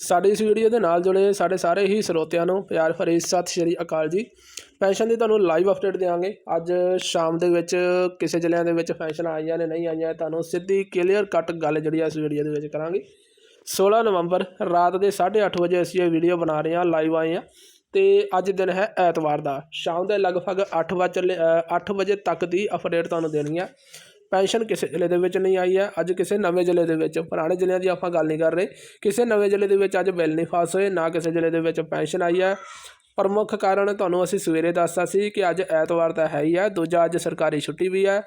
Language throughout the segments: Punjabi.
ਸਾਡੀ ਇਸ ਵੀਡੀਓ ਦੇ ਨਾਲ ਜੁੜੇ ਸਾਡੇ ਸਾਰੇ ਹੀ ਸਰੋਤਿਆਂ ਨੂੰ ਪਿਆਰ ਭਰੀ ਸਤਿ ਸ਼੍ਰੀ ਅਕਾਲ ਜੀ। ਪੈਨਸ਼ਨ ਦੀ ਤੁਹਾਨੂੰ ਲਾਈਵ ਅਪਡੇਟ ਦੇਵਾਂਗੇ ਅੱਜ ਸ਼ਾਮ ਦੇ ਵਿੱਚ ਕਿਸੇ ਜ਼ਿਲ੍ਹਿਆਂ ਦੇ ਵਿੱਚ ਪੈਨਸ਼ਨ ਆਈਆਂ ਨੇ, ਨਹੀਂ ਆਈਆਂ, ਤੁਹਾਨੂੰ ਸਿੱਧੀ ਕਲੀਅਰ ਕੱਟ ਗੱਲ ਜਿਹੜੀ ਆ ਇਸ ਵੀਡੀਓ ਦੇ ਵਿੱਚ ਕਰਾਂਗੇ। 16 ਨਵੰਬਰ ਰਾਤ ਦੇ 8:30 ਵਜੇ ਅਸੀਂ ਇਹ ਵੀਡੀਓ ਬਣਾ ਰਹੇ ਹਾਂ ਲਾਈਵ ਆਏ ਹਾਂ। ਤੇ ਅੱਜ ਦਿਨ ਹੈ ਐਤਵਾਰ ਦਾ। ਸ਼ਾਮ ਦੇ ਲਗਭਗ 8 ਵਜੇ ਚੱਲੇ 8 ਵਜੇ ਤੱਕ ਦੀ ਅਪਡੇਟ ਤੁਹਾਨੂੰ ਦੇਣੀ ਹੈ ਪੈਨਸ਼ਨ ਕਿਸੇ ਜ਼ਿਲ੍ਹੇ ਦੇ ਵਿੱਚ ਨਹੀਂ ਆਈ ਹੈ। ਅੱਜ ਕਿਸੇ ਨਵੇਂ ਜ਼ਿਲ੍ਹੇ ਦੇ ਵਿੱਚ, ਪੁਰਾਣੇ ਜ਼ਿਲ੍ਹਿਆਂ ਦੀ ਆਪਾਂ ਗੱਲ ਨਹੀਂ ਕਰ ਰਹੇ। ਕਿਸੇ ਨਵੇਂ ਜ਼ਿਲ੍ਹੇ ਦੇ ਵਿੱਚ ਅੱਜ ਬਿੱਲ ਨਹੀਂ ਪਾਸ ਹੋਏ, ਨਾ ਕਿਸੇ ਜ਼ਿਲ੍ਹੇ ਦੇ ਵਿੱਚ ਪੈਨਸ਼ਨ ਆਈ ਹੈ। ਪ੍ਰਮੁੱਖ ਕਾਰਨ ਤੁਹਾਨੂੰ ਅਸੀਂ ਸਵੇਰੇ ਦੱਸਤਾ ਸੀ ਕਿ ਅੱਜ ਐਤਵਾਰ ਤਾਂ ਹੈ ਹੀ ਹੈ, ਦੂਜਾ ਅੱਜ ਸਰਕਾਰੀ ਛੁੱਟੀ ਵੀ ਹੈ।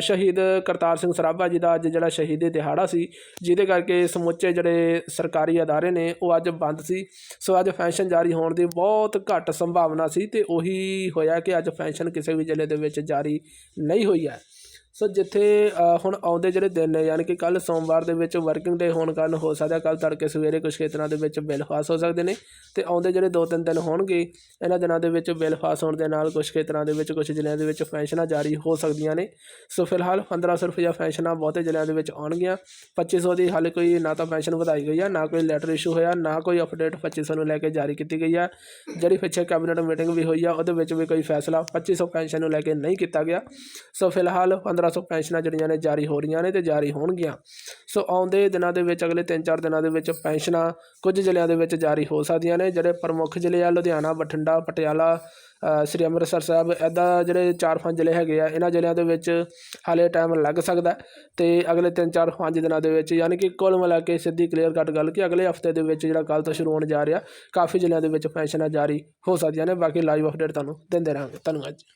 ਸ਼ਹੀਦ ਕਰਤਾਰ ਸਿੰਘ ਸਰਾਭਾ ਜੀ ਦਾ ਅੱਜ ਜਿਹੜਾ ਸ਼ਹੀਦੀ ਦਿਹਾੜਾ ਸੀ, ਜਿਹਦੇ ਕਰਕੇ ਸਮੁੱਚੇ ਜਿਹੜੇ ਸਰਕਾਰੀ ਅਦਾਰੇ ਨੇ, ਉਹ ਅੱਜ ਬੰਦ ਸੀ। ਸੋ ਅੱਜ ਪੈਨਸ਼ਨ ਜਾਰੀ ਹੋਣ ਦੀ ਬਹੁਤ ਘੱਟ ਸੰਭਾਵਨਾ ਸੀ ਤੇ ਉਹੀ ਹੋਇਆ ਕਿ ਅੱਜ ਪੈਨਸ਼ਨ ਕਿਸੇ ਵੀ ਜ਼ਿਲ੍ਹੇ ਦੇ ਵਿੱਚ ਜਾਰੀ ਨਹੀਂ ਹੋਈ ਹੈ। ਸੋ ਜਿੱਥੇ ਹੁਣ ਆਉਂਦੇ ਜਿਹੜੇ ਦਿਨ ਨੇ, ਯਾਨੀ ਕਿ ਕੱਲ ਸੋਮਵਾਰ ਦੇ ਵਿੱਚ ਵਰਕਿੰਗ ਡੇ ਹੋਣ ਕਾਰਨ ਹੋ ਸਕਦਾ ਕੱਲ ਤੜਕੇ ਸਵੇਰੇ ਕੁਝ ਖੇਤਰਾਂ ਦੇ ਵਿੱਚ ਬਿੱਲ ਪਾਸ ਹੋ ਸਕਦੇ ਨੇ ਤੇ ਆਉਂਦੇ ਜਿਹੜੇ ਦੋ ਤਿੰਨ ਦਿਨ ਹੋਣਗੇ, ਇਹਨਾਂ ਦਿਨਾਂ ਦੇ ਵਿੱਚ ਬਿੱਲ ਪਾਸ ਹੋਣ ਦੇ ਨਾਲ ਕੁਝ ਖੇਤਰਾਂ ਦੇ ਵਿੱਚ ਕੁਝ ਜ਼ਿਲ੍ਹਿਆਂ ਦੇ ਵਿੱਚ ਪੈਨਸ਼ਨਾਂ ਜਾਰੀ ਹੋ ਸਕਦੀਆਂ ਨੇ। ਸੋ ਫਿਲਹਾਲ 1500 ਰੁਪਇਆ ਪੈਨਸ਼ਨਾਂ ਬਹੁਤੇ ਜ਼ਿਲ੍ਹਿਆਂ ਦੇ ਵਿੱਚ ਆਉਣਗੀਆਂ। 2500 ਦੀ ਹਾਲੇ ਕੋਈ ਨਾ ਤਾਂ ਪੈਨਸ਼ਨ ਵਧਾਈ ਗਈ ਆ, ਨਾ ਕੋਈ ਲੈਟਰ ਇਸ਼ੂ ਹੋਇਆ, ਨਾ ਕੋਈ ਅਪਡੇਟ 2500 ਨੂੰ ਲੈ ਕੇ ਜਾਰੀ ਕੀਤੀ ਗਈ ਆ। ਜਿਹੜੀ ਪਿੱਛੇ ਕੈਬਨਿਟ ਮੀਟਿੰਗ ਵੀ ਹੋਈ ਆ, ਉਹਦੇ ਵਿੱਚ ਵੀ ਕੋਈ ਫੈਸਲਾ 2500 ਪੈਨਸ਼ਨ ਨੂੰ ਲੈ ਕੇ ਨਹੀਂ ਕੀਤਾ ਗਿਆ। ਸੋ ਫਿਲਹਾਲ 1500 ਪੈਨਸ਼ਨਾਂ ਜਿਹੜੀਆਂ ਨੇ ਜਾਰੀ ਹੋ ਰਹੀਆਂ ਨੇ ਤੇ ਜਾਰੀ ਹੋਣਗੀਆਂ। ਸੋ ਆਉਂਦੇ ਦਿਨਾਂ ਦੇ ਵਿੱਚ, ਅਗਲੇ 3-4 ਦਿਨਾਂ ਦੇ ਵਿੱਚ ਪੈਨਸ਼ਨਾਂ ਕੁਝ ਜ਼ਿਲ੍ਹਿਆਂ ਦੇ ਵਿੱਚ ਜਾਰੀ ਹੋ ਸਕਦੀਆਂ ਨੇ, ਜਿਹੜੇ ਪ੍ਰਮੁੱਖ ਜ਼ਿਲ੍ਹੇ ਆ, ਲੁਧਿਆਣਾ, ਬਠਿੰਡਾ, ਪਟਿਆਲਾ ਸ੍ਰੀ ਅੰਮ੍ਰਿਤਸਰ ਸਾਹਿਬ ਐਦਾਂ ਜਿਹੜੇ 4-5 ਜ਼ਿਲ੍ਹੇ ਹੈਗੇ ਆ, ਇਹਨਾਂ ਜ਼ਿਲ੍ਹਿਆਂ ਦੇ ਵਿੱਚ ਹਾਲੇ ਟਾਈਮ ਲੱਗ ਸਕਦਾ ਹੈ ਤੇ ਅਗਲੇ 3-4-5 ਦਿਨਾਂ ਦੇ ਵਿੱਚ ਯਾਨੀ ਕਿ ਕੁੱਲ ਮਿਲਾ ਕੇ ਸਿੱਧੀ ਕਲੀਅਰ ਕੱਟ ਗੱਲ ਕਿ ਅਗਲੇ ਹਫ਼ਤੇ ਦੇ ਵਿੱਚ ਜਿਹੜਾ ਕੱਲ ਤੋਂ ਸ਼ੁਰੂ ਹੋਣ ਜਾ ਰਿਹਾ, ਕਾਫੀ ਜ਼ਿਲ੍ਹਿਆਂ ਦੇ ਵਿੱਚ ਪੈਨਸ਼ਨਾਂ ਜਾਰੀ ਹੋ ਸਕਦੀਆਂ ਨੇ। ਬਾਕੀ ਲਾਈਵ ਅਪਡੇਟ ਤੁਹਾਨੂੰ ਦਿੰਦੇ ਰਹਾਂਗੇ। ਧੰਨਵਾਦ ਜੀ।